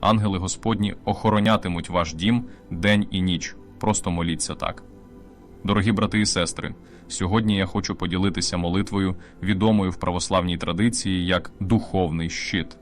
Ангели Господні охоронятимуть ваш дім день і ніч. Просто моліться так. Дорогі брати і сестри, сьогодні я хочу поділитися молитвою, відомою в православній традиції як духовний щит.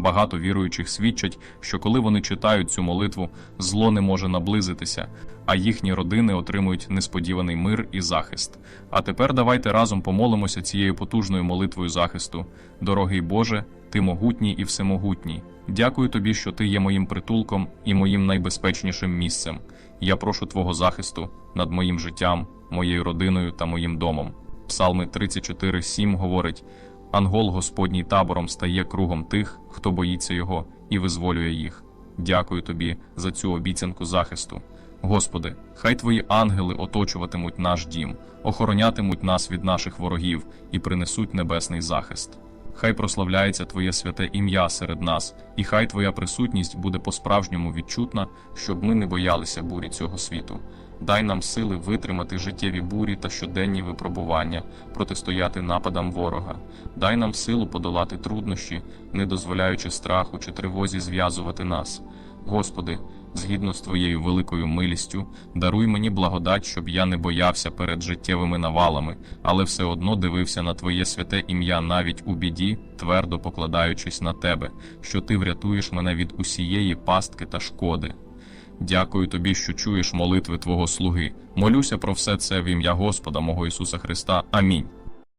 Багато віруючих свідчать, що коли вони читають цю молитву, зло не може наблизитися, а їхні родини отримують несподіваний мир і захист. А тепер давайте разом помолимося цією потужною молитвою захисту. Дорогий Боже, ти могутній і всемогутній. Дякую тобі, що ти є моїм притулком і моїм найбезпечнішим місцем. Я прошу Твого захисту над моїм життям, моєю родиною та моїм домом. Псалми 34.7 говорить: Ангол Господній табором стає кругом тих, хто боїться його, і визволює їх. Дякую тобі за цю обіцянку захисту. Господи, хай твої ангели оточуватимуть наш дім, охоронятимуть нас від наших ворогів і принесуть небесний захист. Хай прославляється Твоє святе ім'я серед нас, і хай Твоя присутність буде по-справжньому відчутна, щоб ми не боялися бурі цього світу. Дай нам сили витримати життєві бурі та щоденні випробування, протистояти нападам ворога. Дай нам силу подолати труднощі, не дозволяючи страху чи тривозі зв'язувати нас. Господи, згідно з Твоєю великою милістю, даруй мені благодать, щоб я не боявся перед життєвими навалами, але все одно дивився на Твоє святе ім'я навіть у біді, твердо покладаючись на Тебе, що Ти врятуєш мене від усієї пастки та шкоди. Дякую тобі, що чуєш молитви Твого слуги. Молюся про все це в ім'я Господа мого Ісуса Христа. Амінь.